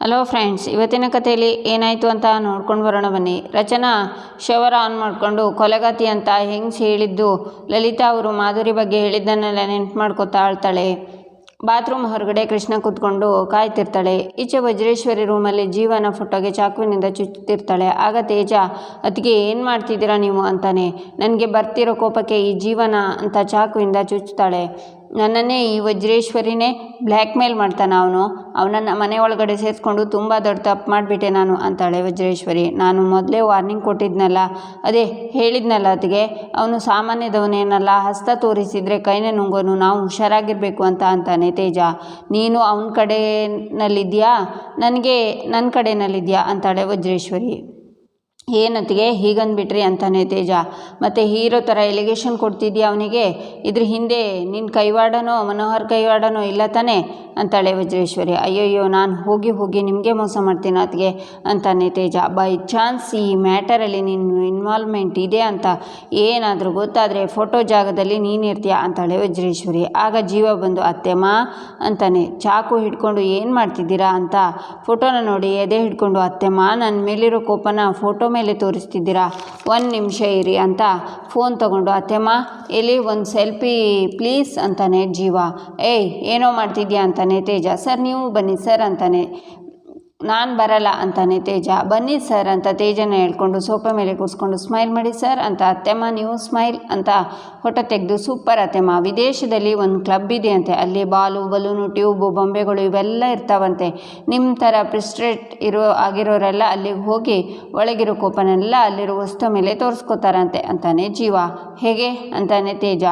Hello friends ಇವತ್ತಿನ ಕಥೆಯಲ್ಲಿ ಏನಾಯಿತು ಅಂತ ನೋಡ್ಕೊಂಡು ಬರೋಣ ಬನ್ನಿ. ರಚನಾ, ಶವರ್ ಆನ್ ಮಾಡಿಕೊಂಡು ಕೊಲೆಗಾತಿ ಅಂತ ಹೆಂಗ್ಸ್ ಹೇಳಿದ್ದು? ಲಲಿತಾ ಅವರು ಮಾಧುರಿ ಬಗ್ಗೆ ಹೇಳಿದ್ದನ್ನೆಲ್ಲ ನೆನ್ಪು ಮಾಡ್ಕೊತಾ ಆಳ್ತಾಳೆ ಬಾತ್ರೂಮ್ ಹೊರಗಡೆ ಕೃಷ್ಣ ಕೂತ್ಕೊಂಡು ಕಾಯ್ತಿರ್ತಾಳೆ. ಈಚೆ ವಜ್ರೇಶ್ವರಿ ರೂಮಲ್ಲಿ ಜೀವನ ಫೋಟೋಗೆ ಚಾಕುವಿನಿಂದ ಚುಚ್ಚುತ್ತಿರ್ತಾಳೆ ಆಗ ತೇಜ ಅದಕ್ಕೆ ಏನು ಮಾಡ್ತಿದ್ದೀರಾ ನೀವು? ಅಂತಾನೆ. ನನಗೆ ಬರ್ತಿರೋ ಕೋಪಕ್ಕೆ ಈ ಜೀವನ, ಅಂತ ಚಾಕುವಿಂದ ಚುಚ್ಚುತ್ತಾಳೆ ನನ್ನನ್ನೇ ಈ ವಜ್ರೇಶ್ವರಿನೇ ಬ್ಲ್ಯಾಕ್ ಮೇಲ್ ಮಾಡ್ತಾನೆ ಅವನು. ಅವನನ್ನು ಮನೆ ಒಳಗಡೆ ಸೇರಿಸ್ಕೊಂಡು ತುಂಬ ದೊಡ್ಡ ತಪ್ಪು ಮಾಡಿಬಿಟ್ಟೆ ನಾನು, ಅಂತಾಳೆ ವಜ್ರೇಶ್ವರಿ. ನಾನು ಮೊದಲೇ ವಾರ್ನಿಂಗ್ ಕೊಟ್ಟಿದ್ನಲ್ಲ, ಅದೇ ಹೇಳಿದ್ನಲ್ಲ ಅದಕ್ಕೆ ಅವನು ಸಾಮಾನ್ಯದವನೇನಲ್ಲ, ಹಸ್ತ ತೋರಿಸಿದರೆ ಕೈನೇ ನುಂಗೋನು, ನಾವು ಹುಷಾರಾಗಿರಬೇಕು ಅಂತ ಅಂತಾನೆ ತೇಜ. ನೀನು ಅವನ ಕಡೆನಲ್ಲಿದ್ಯಾ ನನಗೆ ನನ್ನ ಕಡೆನಲ್ಲಿದ್ಯಾ ಅಂತಾಳೆ ವಜ್ರೇಶ್ವರಿ. ಏನತ್ತಿಗೆ ಹೀಗಂದ್ಬಿಟ್ರಿ ಅಂತಾನೆ ತೇಜ. ಮತ್ತು ಹೀರೋ ಥರ ಎಲಿಗೇಷನ್ ಕೊಡ್ತಿದ್ಯಾ ಅವನಿಗೆ? ಇದ್ರ ಹಿಂದೆ ನಿನ್ನ ಕೈವಾಡನೋ, ಮನೋಹರ್ ಕೈವಾಡನೋ ಇಲ್ಲ ತಾನೇ? ಅಂತಾಳೆ ವಜ್ರೇಶ್ವರಿ. ಅಯ್ಯಯ್ಯೋ, ನಾನು ಹೋಗಿ ಹೋಗಿ ನಿಮಗೆ ಮೋಸ ಮಾಡ್ತೀನಿ ಅದಕ್ಕೆ ಅಂತಾನೆ ತೇಜ. ಬೈ ಚಾನ್ಸ್ ಈ ಮ್ಯಾಟರಲ್ಲಿ ನಿನ್ನ ಇನ್ವಾಲ್ವ್ಮೆಂಟ್ ಇದೆ ಅಂತ. ಏನಾದರೂ ಗೊತ್ತಾದರೆ ಫೋಟೋ ಜಾಗದಲ್ಲಿ ನೀನಿರ್ತೀಯ ಅಂತಾಳೆ ವಜ್ರೇಶ್ವರಿ. ಆಗ ಜೀವ ಬಂದು ಅತ್ತೆಮ್ಮ ಅಂತಾನೆ. ಚಾಕು ಹಿಡ್ಕೊಂಡು ಏನು ಮಾಡ್ತಿದ್ದೀರಾ ಅಂತ. ಫೋಟೋನ ನೋಡಿ ಎದೆ ಹಿಡ್ಕೊಂಡು ಅತ್ತೆಮ್ಮ ನನ್ನ ಮೇಲಿರೋ ಕೋಪನ ಫೋಟೋ ಮೇಲೆ ತೋರಿಸ್ತಿದ್ದೀರಾ? ಒಂದು ನಿಮಿಷ ಇರಿ ಅಂತ ಫೋನ್ ತಗೊಂಡು, ಅತ್ತೆಮ್ಮ ಎಲ್ಲಿ ಒಂದು ಸೆಲ್ಫಿ ಪ್ಲೀಸ್ ಅಂತಾನೆ ಜೀವ. ಏಯ್, ಏನೋ ಮಾಡ್ತಿದ್ಯಾ ಅಂತಾನೆ ತೇಜ. ಸರ್, ನೀವು ಬನ್ನಿ, ಸರ್ ಅಂತಾನೆ. ನಾನು ಬರಲ್ಲ ಅಂತಾನೆ ತೇಜ. ಬನ್ನಿ ಸರ್ ಅಂತ ತೇಜನ ಹೇಳ್ಕೊಂಡು ಸೋಫಾ ಮೇಲೆ ಕೂರಿಸ್ಕೊಂಡು ಸ್ಮೈಲ್ ಮಾಡಿ, ಸರ್ ಅಂತ ಅತ್ತೆಮ್ಮ, ನೀವು ಸ್ಮೈಲ್ ಅಂತ ಹೊಟ್ಟೆ ತೆಗೆದು ಸೂಪರ್ ಅತ್ತೆಮ್ಮ. ವಿದೇಶದಲ್ಲಿ ಒಂದು ಕ್ಲಬ್ ಇದೆ ಅಂತೆ. ಅಲ್ಲಿ ಬಾಲು ಬಲೂನು ಟ್ಯೂಬು ಬೊಂಬೆಗಳು ಇವೆಲ್ಲ ಇರ್ತಾವಂತೆ. ನಿಮ್ಮ ಥರ ಪ್ರಿಸ್ಟ್ರೇಟ್ ಇರೋ, ಆಗಿರೋರೆಲ್ಲ ಅಲ್ಲಿಗೆ ಹೋಗಿ ಒಳಗಿರೋ ಕೋಪನೆಲ್ಲ ಅಲ್ಲಿರೋ ವಸ್ತು ಮೇಲೆ ತೋರಿಸ್ಕೋತಾರಂತೆ ಅಂತಾನೆ ಜೀವ. ಹೇಗೆ? ಅಂತಾನೆ ತೇಜ.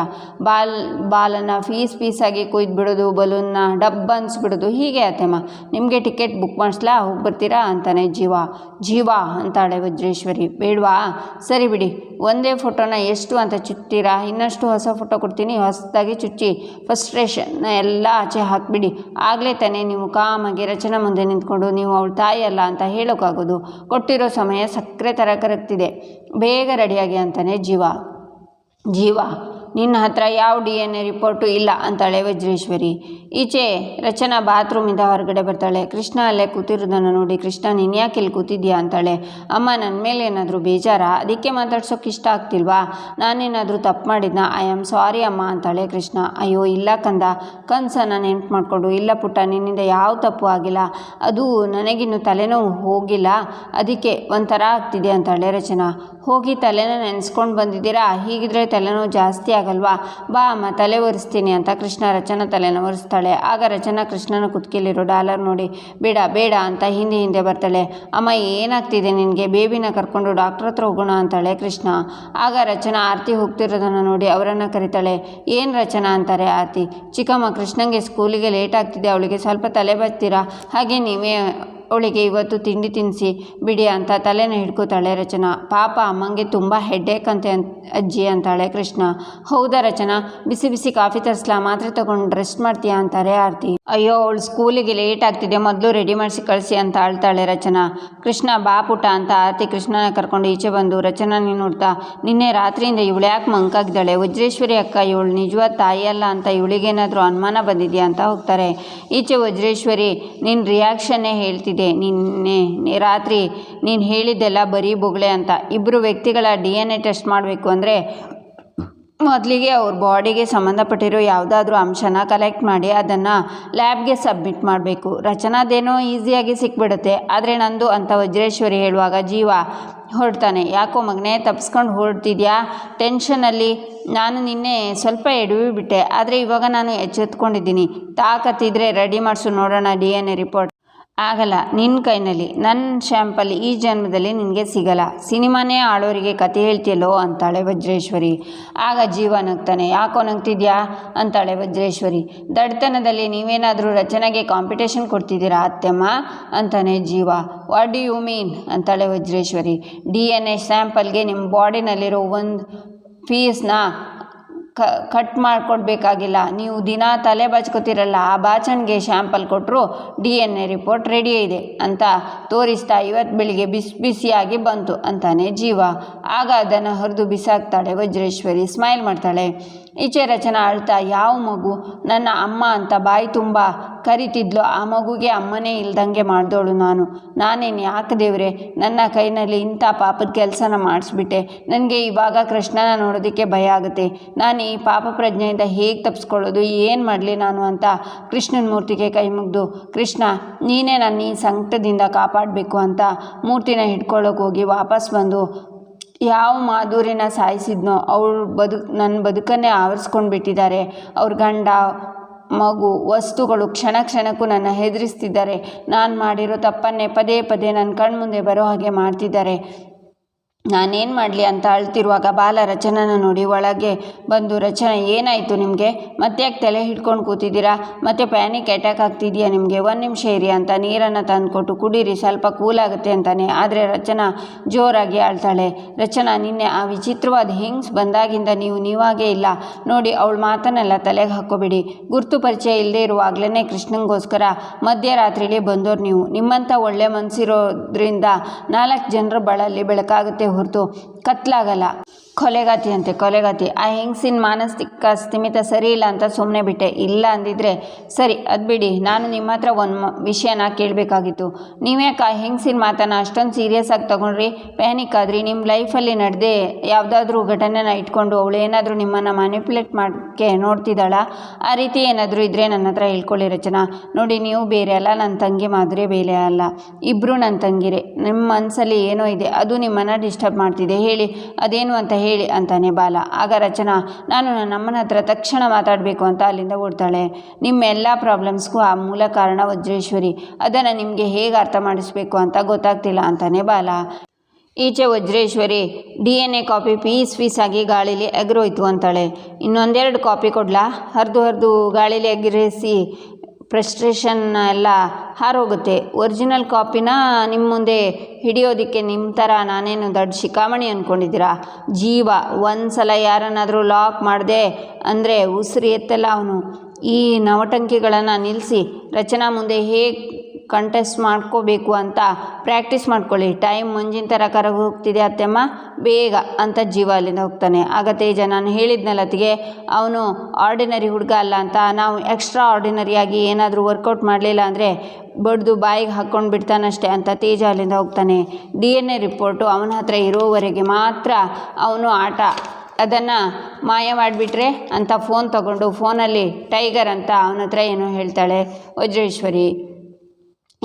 ಬಾಲ್, ಬಾಲನ್ನು ಫೀಸ್ ಪೀಸಾಗಿ ಕುಯ್ದು ಬಿಡೋದು ಬಲೂನ್ನ, ಡಬ್ ಅನ್ಸ್ಬಿಡೋದು ಹೀಗೆ ಅತ್ತೆಮ್ಮ. ನಿಮಗೆ ಟಿಕೆಟ್ ಬುಕ್ ಮಾಡಿಸ್ಲಾ? ಹೋಗಿ ಬರ್ತೀರಾ ಅಂತಾನೆ ಜೀವ. ಜೀವ ಅಂತಾಳೆ ವಜ್ರೇಶ್ವರಿ. ಬೇಡವಾ? ಸರಿ ಬಿಡಿ. ಒಂದೇ ಫೋಟೋನ ಎಷ್ಟು ಅಂತ ಚುಚ್ತೀರಾ ಇನ್ನಷ್ಟು ಹೊಸ ಫೋಟೋ ಕೊಡ್ತೀನಿ. ಹೊಸದಾಗಿ ಚುಚ್ಚಿ. ಫಸ್ಟ್ರೇಷನ್ನ ಎಲ್ಲ ಆಚೆ ಹಾಕಿಬಿಡಿ. ಆಗಲೇ ತಾನೇ ನೀವು ಕಾಮಾಗಿ ರಚನೆ ಮುಂದೆ ನಿಂತ್ಕೊಂಡು ನೀವು ಅವಳ ತಾಯಿ ಅಲ್ಲ ಅಂತ ಹೇಳೋಕ್ಕಾಗೋದು. ಕೊಟ್ಟಿರೋ ಸಮಯ ಸಕ್ಕರೆ ಥರ ಕರಗ್ತಿದೆ. ಬೇಗ ರೆಡಿಯಾಗಿ ಅಂತಾನೆ ಜೀವ. ಜೀವ. ನಿನ್ನ ಹತ್ರ ಯಾವ ಡಿ ಎನ್ ಎ ರಿಪೋರ್ಟು ಇಲ್ಲ ಅಂತಾಳೆ ವಜ್ರೇಶ್ವರಿ. ಈಚೆ ರಚನಾ ಬಾತ್ರೂಮಿಂದ ಹೊರಗಡೆ ಬರ್ತಾಳೆ. ಕೃಷ್ಣ ಅಲ್ಲೇ ಕೂತಿರೋದನ್ನು ನೋಡಿ, ಕೃಷ್ಣ ನೀನು ಯಾಕೆ ಇಲ್ಲಿ ಕೂತಿದ್ಯಾ ಅಂತಾಳೆ. ಅಮ್ಮ ನನ್ನ ಮೇಲೆ ಏನಾದರೂ ಬೇಜಾರಾ? ಅದಕ್ಕೆ ಮಾತಾಡ್ಸೋಕೆ ಇಷ್ಟ ಆಗ್ತಿಲ್ವಾ? ನಾನೇನಾದರೂ ತಪ್ಪು ಮಾಡಿದ್ನಾ? ಐ ಆಮ್ ಸಾರಿ ಅಮ್ಮ ಅಂತಾಳೆ ಕೃಷ್ಣ. ಅಯ್ಯೋ, ಇಲ್ಲ ಕಂದ. ಕನಸನ್ನು ನೆನ್ಪು ಮಾಡಿಕೊಂಡು. ಇಲ್ಲ ಪುಟ್ಟ, ನಿನ್ನಿಂದ ಯಾವ ತಪ್ಪು ಆಗಿಲ್ಲ. ಅದು ನನಗಿನ್ನು ತಲೆನೋವು ಹೋಗಿಲ್ಲ. ಅದಕ್ಕೆ ಒಂಥರ ಆಗ್ತಿದೆ ಅಂತಾಳೆ ರಚನಾ. ಹೋಗಿ ತಲೆನ ನೆನೆಸ್ಕೊಂಡು ಬಂದಿದ್ದೀರಾ? ಹೀಗಿದ್ರೆ ತಲೆನೋವು ಜಾಸ್ತಿ ಆಗಲ್ವಾ ಬಾ, ಅಮ್ಮ, ತಲೆ ಒರೆಸ್ತೀನಿ ಅಂತ ಕೃಷ್ಣ ರಚನಾ ತಲೆನ ಒರೆಸ್ತಾಳೆ. ಆಗ ರಚನಾ ಕೃಷ್ಣನ ಕುತ್ಕಿಲಿರೋ ಡಾಲರ್ ನೋಡಿ, ಬೇಡ ಬೇಡ ಅಂತ ಹಿಂದೆ ಹಿಂದೆ ಬರ್ತಾಳೆ. ಅಮ್ಮ, ಏನಾಗ್ತಿದೆ ನಿನಗೆ? ಬೇಬಿನ ಕರ್ಕೊಂಡು ಡಾಕ್ಟ್ರ್ ಹತ್ರ ಹೋಗೋಣ ಅಂತಾಳೆ ಕೃಷ್ಣ. ಆಗ ರಚನಾ ಆರತಿ ಹೋಗ್ತಿರೋದನ್ನು ನೋಡಿ ಅವರನ್ನು ಕರಿತಾಳೆ. ಏನು ರಚನಾ ಅಂತಾರೆ ಆರತಿ? ಚಿಕ್ಕಮ್ಮ, ಕೃಷ್ಣಂಗೆ ಸ್ಕೂಲಿಗೆ ಲೇಟ್ ಆಗ್ತಿದೆ, ಅವಳಿಗೆ ಸ್ವಲ್ಪ ತಲೆ ಬರ್ತೀರಾ ಹಾಗೆ ನೀವೇ ಅವಳಿಗೆ ಇವತ್ತು ತಿಂಡಿ ತಿನ್ನಿಸಿ ಬಿಡಿ ಅಂತ ತಲೆನ ಹಿಡ್ಕೋತಾಳೆ ರಚನಾ. ಪಾಪ ಅಮ್ಮಂಗೆ ತುಂಬ ಹೆಡ್ಡೇಕ್ ಅಂತೆ ಅಜ್ಜಿ ಅಂತಾಳೆ ಕೃಷ್ಣ. ಹೌದಾ ರಚನಾ? ಬಿಸಿ ಬಿಸಿ ಕಾಫಿ ತರಿಸ್ಲಾ? ಮಾತ್ರೆ ತಗೊಂಡು ರೆಸ್ಟ್ ಮಾಡ್ತೀಯಾ ಅಂತಾರೆ ಆರತಿ. ಅಯ್ಯೋ, ಅವಳು ಸ್ಕೂಲಿಗೆ ಲೇಟ್ ಆಗ್ತಿದೆ. ಮೊದಲು ರೆಡಿ ಮಾಡಿಸಿ ಕಳಿಸಿ ಅಂತ ಆಳ್ತಾಳೆ ರಚನಾ. ಕೃಷ್ಣ, ಬಾ ಪುಟ ಅಂತ ಆರತಿ ಕೃಷ್ಣನ ಕರ್ಕೊಂಡು ಈಚೆ ಬಂದು, ರಚನಾ, ನೀನು ನೋಡ್ತಾ ನಿನ್ನೆ ರಾತ್ರಿಯಿಂದ ಇವಳು ಯಾಕೆ ಮಂಕಾಗಿದ್ದಾಳೆ ವಜ್ರೇಶ್ವರಿ ಅಕ್ಕ, ಇವಳು ನಿಜವಾದ ತಾಯಿ ಅಲ್ಲ ಅಂತ ಇವಳಿಗೇನಾದರೂ ಅನುಮಾನ ಬಂದಿದೆಯಾ ಅಂತ ಹೋಗ್ತಾರೆ. ಈಚೆ ವಜ್ರೇಶ್ವರಿ ನಿನ್ನ ರಿಯಾಕ್ಷನ್ನೇ ಹೇಳ್ತಿದೆ. ನಿನ್ನೆ ನಿ- ರಾತ್ರಿ ನೀನು ಹೇಳಿದ್ದೆಲ್ಲ ಬರೀ ಬೊಗಳೆ ಅಂತ. ಇಬ್ಬರು ವ್ಯಕ್ತಿಗಳ ಡಿ ಎನ್ ಎ ಟೆಸ್ಟ್ ಮಾಡಬೇಕು ಅಂದರೆ ಮೊದಲಿಗೆ ಅವ್ರ ಬಾಡಿಗೆ ಸಂಬಂಧಪಟ್ಟಿರೋ ಯಾವುದಾದ್ರೂ ಅಂಶನ ಕಲೆಕ್ಟ್ ಮಾಡಿ ಅದನ್ನು ಲ್ಯಾಬ್ಗೆ ಸಬ್ಮಿಟ್ ಮಾಡಬೇಕು. ರಚನಾದೇನೋ ಈಸಿಯಾಗಿ ಸಿಕ್ಬಿಡುತ್ತೆ. ಆದರೆ ನಂದು ಅಂತ ವಜ್ರೇಶ್ವರಿ ಹೇಳುವಾಗ ಜೀವ ಹೊರಡ್ತಾನೆ. ಯಾಕೋ ಮಗನೇ ತಪ್ಸ್ಕೊಂಡು ಹೊರಡ್ತಿದ್ಯಾ? ಟೆನ್ಷನಲ್ಲಿ ನಾನು ನಿನ್ನೆ ಸ್ವಲ್ಪ ಎಡವಿ ಬಿಟ್ಟೆ. ಆದರೆ ಇವಾಗ ನಾನು ಎಚ್ಚೆತ್ಕೊಂಡಿದ್ದೀನಿ. ತಾಕತ್ತಿದ್ರೆ ರೆಡಿ ಮಾಡಿಸು ನೋಡೋಣ ಡಿ ಎನ್ ಎ ರಿಪೋರ್ಟ್ ಆಗಲ್ಲ ನಿನ್ನ ಕೈನಲ್ಲಿ ನನ್ನ ಶ್ಯಾಂಪಲ್ ಈ ಜನ್ಮದಲ್ಲಿ ನಿನಗೆ ಸಿಗಲ್ಲ. ಸಿನಿಮಾನೇ ಆಳೋರಿಗೆ ಕತೆ ಹೇಳ್ತಿಯಲ್ಲೋ ಅಂತಾಳೆ ವಜ್ರೇಶ್ವರಿ. ಆಗ ಜೀವ ನಗ್ತಾನೆ, ಯಾಕೋ ನಗ್ತಿದ್ಯಾ? ಅಂತಾಳೆ ವಜ್ರೇಶ್ವರಿ. ದಡ್ತನದಲ್ಲಿ ನೀವೇನಾದರೂ ರಚನೆಗೆ ಕಾಂಪಿಟೇಷನ್ ಕೊಡ್ತಿದ್ದೀರಾ, ಅತ್ತೆಮ್ಮ? ಅಂತಾನೆ ಜೀವ. ವಾಟ್ ಡು ಯು ಮೀನ್ ಅಂತಾಳೆ ವಜ್ರೇಶ್ವರಿ. ಡಿ ಎನ್ ಎ ಸ್ಯಾಂಪಲ್ಗೆ ನಿಮ್ಮ ಬಾಡಿನಲ್ಲಿರೋ ಒಂದು ಫೀಸ್ನ ಕಟ್ ಮಾಡಿಕೊಡ್ಬೇಕಾಗಿಲ್ಲ. ನೀವು ದಿನ ತಲೆ ಬಾಚ್ಕೋತೀರಲ್ಲ, ಆ ಬಾಚಣಿಗೆ ಶ್ಯಾಂಪಲ್ ಕೊಟ್ಟರು D N A report ready ಇದೆ ಅಂತ ತೋರಿಸ್ತಾ ಇವತ್ತು ಬೆಳಿಗ್ಗೆ ಬಿಸಿ ಬಿಸಿಯಾಗಿ ಬಂತು ಅಂತಾನೆ ಜೀವ. ಆಗ ಅದನ್ನು ಹರಿದು ಬಿಸಾಕ್ತಾಳೆ ವಜ್ರೇಶ್ವರಿ ಸ್ಮೈಲ್ ಮಾಡ್ತಾಳೆ. ಈಚೆ ರಚನಾ ಅಳ್ತಾ, ಯಾವ ಮಗು? ನನ್ನ ಅಮ್ಮ ಅಂತ ಬಾಯಿ ತುಂಬ ಕರಿತಿದ್ಲು. ಆ ಮಗುಗೆ ಅಮ್ಮನೇ ಇಲ್ದಂಗೆ ಮಾಡಿದೋಳು ನಾನು. ನಾನೇನು ಯಾಕೆ ದೇವ್ರೆ? ನನ್ನ ಕೈನಲ್ಲಿ ಇಂಥ ಪಾಪದ ಕೆಲಸನ ಮಾಡಿಸ್ಬಿಟ್ಟೆ. ನನಗೆ ಇವಾಗ ಕೃಷ್ಣನ ನೋಡೋದಕ್ಕೆ ಭಯ ಆಗುತ್ತೆ. ನಾನು ಈ ಪಾಪ ಪ್ರಜ್ಞೆಯಿಂದ ಹೇಗೆ ತಪ್ಪಿಸ್ಕೊಳ್ಳೋದು ಏನು ಮಾಡಲಿ ನಾನು ಅಂತ ಕೃಷ್ಣನ ಮೂರ್ತಿಗೆ ಕೈ ಮುಗಿದು, ಕೃಷ್ಣ, ನೀನೇ ನನ್ನ ಈ ಸಂಕಟದಿಂದ ಕಾಪಾಡಬೇಕು ಅಂತ ಮೂರ್ತಿನ ಹಿಡ್ಕೊಳ್ಳೋಕೆ ಹೋಗಿ ವಾಪಸ್ ಬಂದು ಯಾವ ಮಾಧುರಿನ ಸಾಯಿಸಿದ್ನೋ ಅವಳು ಬದುಕು ನನ್ನ ಬದುಕನ್ನೇ ಆವರಿಸ್ಕೊಂಡು ಬಿಟ್ಟಿದ್ದಾರೆ. ಅವ್ರ ಗಂಡ, ಮಗು, ವಸ್ತುಗಳು ಕ್ಷಣ ಕ್ಷಣಕ್ಕೂ ನನ್ನ ಹೆದರಿಸ್ತಿದ್ದಾರೆ. ನಾನು ಮಾಡಿರೋ ತಪ್ಪನ್ನೇ ಪದೇ ಪದೇ ನನ್ನ ಕಣ್ಮುಂದೆ ಬರೋ ಹಾಗೆ ಮಾಡ್ತಿದ್ದಾರೆ. ನಾನೇನು ಮಾಡಲಿ ಅಂತ ಅಳ್ತಿರುವಾಗ ಬಾಲ ರಚನನ ನೋಡಿ ಒಳಗೆ ಬಂದು, ರಚನ, ಏನಾಯಿತು ನಿಮಗೆ? ಮತ್ತೆ ಯಾಕೆ ತಲೆ ಹಿಡ್ಕೊಂಡು ಕೂತಿದ್ದೀರಾ? ಮತ್ತೆ ಪ್ಯಾನಿಕ್ ಅಟ್ಯಾಕ್ ಆಗ್ತಿದೆಯಾ ನಿಮಗೆ? ಒಂದು ನಿಮಿಷ ಇರಿ ಅಂತ ನೀರನ್ನು ತಂದುಕೊಟ್ಟು ಕುಡೀರಿ. ಸ್ವಲ್ಪ ಕೂಲ್ ಆಗುತ್ತೆ ಅಂತಾನೆ. ಆದರೆ ರಚನಾ ಜೋರಾಗಿ ಅಳ್ತಾಳೆ. ರಚನಾ, ನಿನ್ನೆ ಆ ವಿಚಿತ್ರವಾದ ಹಿಂಗ್ಸ್ ಬಂದಾಗಿಂದ ನೀವು ನೀವಾಗೇ ಇಲ್ಲ. ನೋಡಿ, ಅವಳ ಮಾತನ್ನೆಲ್ಲ ತಲೆಗೆ ಹಾಕೋಬೇಡಿ ಗುರ್ತು ಪರಿಚಯ ಇಲ್ಲದೆ ಇರುವಾಗಲೇ ಕೃಷ್ಣಂಗೋಸ್ಕರ ಮಧ್ಯರಾತ್ರಿಲಿ ಬಂದೋರು ನೀವು. ನಿಮ್ಮಂಥ ಒಳ್ಳೆ ಮನಸ್ಸಿರೋದ್ರಿಂದ ನಾಲ್ಕು ಜನರ ಬಳಲ್ಲಿ ಬೆಳಕಾಗುತ್ತೆ ಹೊರತು ಕತ್ಲಾಗಲ್ಲ. ಕೊಲೆಗಾತಿ ಅಂತೆ, ಕೊಲೆಗಾತಿ. ಆ ಹೆಂಗಸಿನ ಮಾನಸಿಕ ಸ್ಥಿಮಿತ ಸರಿ ಇಲ್ಲ ಅಂತ ಸುಮ್ಮನೆ ಬಿಟ್ಟೆ. ಇಲ್ಲ ಅಂದಿದ್ರೆ, ಸರಿ, ಅದು ಬಿಡಿ. ನಾನು ನಿಮ್ಮ ಹತ್ರ ಒಂದು ವಿಷಯನ ಕೇಳಬೇಕಾಗಿತ್ತು. ನೀವ್ಯಾಕೆ ಆ ಹೆಂಗಸಿನ ಮಾತನ್ನು ಅಷ್ಟೊಂದು ಸೀರಿಯಸ್ ಆಗಿ ತೊಗೊಂಡ್ರಿ? ಪ್ಯಾನಿಕ್ ಆದ್ರಿ. ನಿಮ್ಮ ಲೈಫಲ್ಲಿ ನಡೆದೇ ಯಾವುದಾದ್ರೂ ಘಟನೆನ ಇಟ್ಕೊಂಡು ಅವಳು ಏನಾದರೂ ನಿಮ್ಮನ್ನು ಮ್ಯಾನಿಪ್ಯುಲೇಟ್ ಮಾಡೋಕ್ಕೆ ನೋಡ್ತಿದ್ದಾಳ? ಆ ರೀತಿ ಏನಾದರೂ ಇದ್ದರೆ ನನ್ನ ಹತ್ರ ಹೇಳ್ಕೊಳ್ಳಿ ರಚನಾ. ನೋಡಿ, ನೀವು ಬೇರೆ ಅಲ್ಲ. ನನ್ನ ತಂಗಿ ಮಾಧುರಿ ಬೇರೆ ಅಲ್ಲ. ಇಬ್ಬರು ನನ್ನ ತಂಗಿರೇ. ನಿಮ್ಮ ಮನಸ್ಸಲ್ಲಿ ಏನೋ ಇದೆ. ಅದು ನಿಮ್ಮನ್ನು ಡಿಸ್ಟರ್ಬ್ ಮಾಡ್ತಿದೆ. ಹೇಳಿ, ಅದೇನು ಅಂತ ಹೇಳಿ ಅಂತಾನೆ ಬಾಲ. ಆಗ ರಚನಾ, ನಾನು ನನ್ನ ಅಮ್ಮನ ಹತ್ರ ತಕ್ಷಣ ಮಾತಾಡಬೇಕು ಅಂತ ಅಲ್ಲಿಂದ ಓಡ್ತಾಳೆ. ನಿಮ್ಮ ಎಲ್ಲ ಪ್ರಾಬ್ಲಮ್ಸ್ಗೂ ಆ ಮೂಲ ಕಾರಣ ವಜ್ರೇಶ್ವರಿ. ಅದನ್ನು ನಿಮಗೆ ಹೇಗೆ ಅರ್ಥ ಮಾಡಿಸ್ಬೇಕು ಅಂತ ಗೊತ್ತಾಗ್ತಿಲ್ಲ ಅಂತಾನೆ ಬಾಲ. ಈಚೆ Vajreshwari, D N A copy piece ಪೀಸಾಗಿ ಗಾಳಿಲಿ ಎಗರೋಯ್ತು ಅಂತಾಳೆ. ಇನ್ನೊಂದೆರಡು ಕಾಪಿ ಕೊಡ್ಲಾ? ಹರಿದು ಹರಿದು, ಗಾಳೀಲಿ ಎಗರೇಸಿ. ಫ್ರಸ್ಟ್ರೇಷನ್ ಎಲ್ಲ ಹಾರೋಗುತ್ತೆ. ಒರಿಜಿನಲ್ ಕಾಪಿನ ನಿಮ್ಮ ಮುಂದೆ ಹಿಡಿಯೋದಕ್ಕೆ ನಿಮ್ಮ ಥರ ನಾನೇನು ದೊಡ್ಡ ಶಿಖಾಮಣಿ ಅಂದ್ಕೊಂಡಿದ್ದೀರಾ ಜೀವ ಒಂದು ಸಲ ಯಾರನ್ನಾದರೂ ಲಾಕ್ ಮಾಡಿದೆ ಅಂದರೆ ಉಸಿರು ಎತ್ತಲ್ಲ ಅವನು. ಈ ನವಟಂಕಿಗಳನ್ನು ನಿಲ್ಲಿಸಿ ರಚನಾ ಮುಂದೆ ಹೇಗೆ ಕಂಟೆಸ್ಟ್ ಮಾಡ್ಕೋಬೇಕು ಅಂತ ಪ್ರಾಕ್ಟೀಸ್ ಮಾಡ್ಕೊಳ್ಳಿ. ಟೈಮ್ ಮುಂಜಿನ ಥರ ಕರಗಿ ಹೋಗ್ತಿದೆ ಅತ್ತೆಮ್ಮ. ಬೇಗ ಅಂತ ಜೀವ ಅಲ್ಲಿಂದ ಹೋಗ್ತಾನೆ. ಆಗ ತೇಜ ನಾನು ಹೇಳಿದ್ನಲ್ಲ ಅತ್ತಿಗೆ, ಅವನು ಆರ್ಡಿನರಿ ಹುಡುಗ ಅಲ್ಲ ಅಂತ. ನಾವು ಎಕ್ಸ್ಟ್ರಾ ಆರ್ಡಿನರಿಯಾಗಿ ಏನಾದರೂ ವರ್ಕೌಟ್ ಮಾಡಲಿಲ್ಲ ಅಂದರೆ ಬಡ್ದು ಬಾಯಿಗೆ ಹಾಕ್ಕೊಂಡು ಬಿಡ್ತಾನಷ್ಟೇ ಅಂತ ತೇಜ ಅಲ್ಲಿಂದ ಹೋಗ್ತಾನೆ. ಡಿ ಎನ್ ಎ ರಿಪೋರ್ಟು ಅವನ ಹತ್ರ ಇರೋವರೆಗೆ ಮಾತ್ರ ಅವನು ಆಟ, ಅದನ್ನು ಮಾಯ ಮಾಡಿಬಿಟ್ರೆ ಅಂತ ಫೋನ್ ತಗೊಂಡು ಫೋನಲ್ಲಿ ಟೈಗರ್ ಅಂತ ಅವನ ಹತ್ರ ಏನೋ ಹೇಳ್ತಾಳೆ. ವಜ್ರೇಶ್ವರಿ.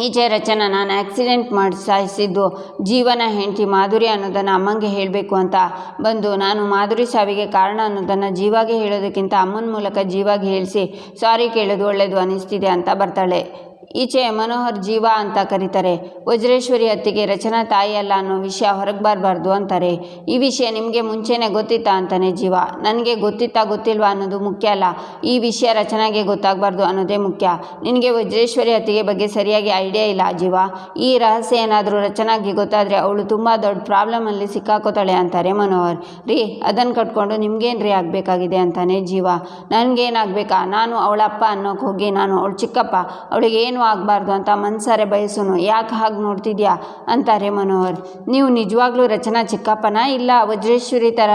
ಈಚೆ ರಚನ ನಾನು ಆಕ್ಸಿಡೆಂಟ್ ಮಾಡಿ ಸಾಯಿಸಿದ್ದು ಜೀವನ ಹೆಂಡತಿ ಮಾಧುರಿ ಅನ್ನೋದನ್ನು ಅಮ್ಮಂಗೆ ಹೇಳಬೇಕು ಅಂತ ಬಂದು ನಾನು ಮಾಧುರಿ ಸಾವಿಗೆ ಕಾರಣ ಅನ್ನೋದನ್ನು ಜೀವಾಗೆ ಹೇಳೋದಕ್ಕಿಂತ ಅಮ್ಮನ ಮೂಲಕ ಜೀವಾಗಿ ಹೇಳಿಸಿ, ಸಾರಿ ಕೇಳೋದು ಒಳ್ಳೆಯದು ಅನ್ನಿಸ್ತಿದೆ ಅಂತ ಬರ್ತಾಳೆ. ಈಚೆ ಮನೋಹರ್ ಜೀವ ಅಂತ ಕರೀತಾರೆ. ವಜ್ರೇಶ್ವರಿ ಅತ್ತಿಗೆ ರಚನಾ ತಾಯಿ ಅಲ್ಲ ಅನ್ನೋ ವಿಷಯ ಹೊರಗೆ ಬರಬಾರ್ದು ಅಂತಾರೆ. ಈ ವಿಷಯ ನಿಮಗೆ ಮುಂಚೆನೇ ಗೊತ್ತಿತ್ತಾ ಅಂತಾನೆ ಜೀವ. ನನಗೆ ಗೊತ್ತಿತ್ತಾ ಗೊತ್ತಿಲ್ವಾ ಅನ್ನೋದು ಮುಖ್ಯ ಅಲ್ಲ. ಈ ವಿಷಯ ರಚನಾಗೆ ಗೊತ್ತಾಗಬಾರ್ದು ಅನ್ನೋದೇ ಮುಖ್ಯ. ನಿನಗೆ ವಜ್ರೇಶ್ವರಿ ಅತ್ತಿಗೆ ಬಗ್ಗೆ ಸರಿಯಾಗಿ ಐಡಿಯಾ ಇಲ್ಲ ಜೀವ. ಈ ರಹಸ್ಯ ಏನಾದರೂ ರಚನಾಗೆ ಗೊತ್ತಾದರೆ ಅವಳು ತುಂಬ ದೊಡ್ಡ ಪ್ರಾಬ್ಲಮಲ್ಲಿ ಸಿಕ್ಕಾಕೋತಾಳೆ ಅಂತಾರೆ ಮನೋಹರ್. ರೀ ಅದನ್ನು ಕಟ್ಕೊಂಡು ನಿಮ್ಗೇನು ರೀ ಆಗಬೇಕಾಗಿದೆ ಅಂತಾನೆ ಜೀವ. ನನಗೇನಾಗಬೇಕಾ? ನಾನು ಅವಳಪ್ಪ ಅನ್ನೋಕೆ ಹೋಗಿ ನಾನು ಅವಳು ಚಿಕ್ಕಪ್ಪ. ಅವಳಿಗೆ ಏನೂ ಆಗಬಾರ್ದು ಅಂತ ಮನ್ಸಾರೆ ಬಯಸೋನು. ಯಾಕೆ ಹಾಗೆ ನೋಡ್ತಿದ್ಯಾ? ಅಂತಾರೆ ಮನೋಹರ್. ನೀವು ನಿಜವಾಗ್ಲೂ ರಚನಾ ಚಿಕ್ಕಪ್ಪನ? ಇಲ್ಲ ವಜ್ರೇಶ್ವರಿ ಥರ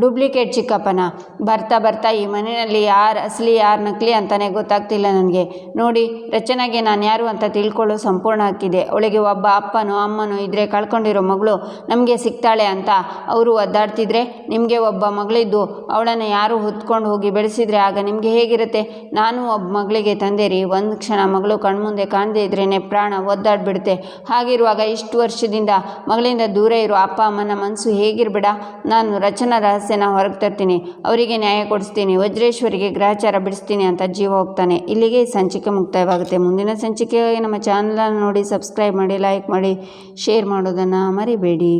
ಡೂಪ್ಲಿಕೇಟ್ ಚಿಕ್ಕಪ್ಪನ? ಬರ್ತಾ ಬರ್ತಾ ಈ ಮನೆಯಲ್ಲಿ ಯಾರು ಅಸಲಿ ಯಾರು ನಕಲಿ ಅಂತಲೇ ಗೊತ್ತಾಗ್ತಿಲ್ಲ ನನಗೆ. ನೋಡಿ, ರಚನಾಗೆ ನಾನು ಯಾರು ಅಂತ ತಿಳ್ಕೊಳ್ಳೋ ಸಂಪೂರ್ಣ ಹಕ್ಕಿದೆ ಅವಳಿಗೆ ಒಬ್ಬ ಅಪ್ಪನೋ, ಅಮ್ಮನೋ ಇದ್ದರೆ ಕಳ್ಕೊಂಡಿರೋ ಮಗಳು ನಮಗೆ ಸಿಗ್ತಾಳೆ ಅಂತ ಅವರು ಒದ್ದಾಡ್ತಿದ್ರೆ ನಿಮಗೆ ಒಬ್ಬ ಮಗಳಿದ್ದು ಅವಳನ್ನು ಯಾರು ಹೊತ್ಕೊಂಡು ಹೋಗಿ ಬೆಳೆಸಿದ್ರೆ ಆಗ ನಿಮಗೆ ಹೇಗಿರುತ್ತೆ? ನಾನು ಒಬ್ಬ ಮಗಳಿಗೆ ತಂದೆ ರೀ. ಒಂದು ಕ್ಷಣ ಮಗಳು ಕಣ್ಮುಂದೆ ಕಾಣದೇ ಇದ್ರೇ ಪ್ರಾಣ ಒದ್ದಾಡ್ಬಿಡುತ್ತೆ. ಹಾಗಿರುವಾಗ ಇಷ್ಟು ವರ್ಷದಿಂದ ಮಗಳಿಂದ ದೂರ ಇರೋ ಅಪ್ಪ, ಅಮ್ಮನ ಮನಸ್ಸು ಹೇಗಿರ್ಬೇಡ? ನಾನು ರಚನಾ ರಹಸ್ಯನ ಹೊರಗೆ ತರ್ತೀನಿ. ಅವರಿಗೆ ನ್ಯಾಯ ಕೊಡಿಸ್ತೀನಿ. ವಜ್ರೇಶ್ವರಿಗೆ ಗ್ರಹಚಾರ ಬಿಡಿಸ್ತೀನಿ ಅಂತ ಜೀವ ಹೋಗ್ತಾನೆ. ಇಲ್ಲಿಗೆ ಸಂಚಿಕೆ ಮುಕ್ತಾಯವಾಗುತ್ತೆ. ಮುಂದಿನ ಸಂಚಿಕೆಗಾಗಿ ನಮ್ಮ ಚಾನಲನ್ನು ನೋಡಿ ಸಬ್ಸ್ಕ್ರೈಬ್ ಮಾಡಿ ಲೈಕ್ ಮಾಡಿ ಶೇರ್ ಮಾಡೋದನ್ನು ಮರಿಬೇಡಿ.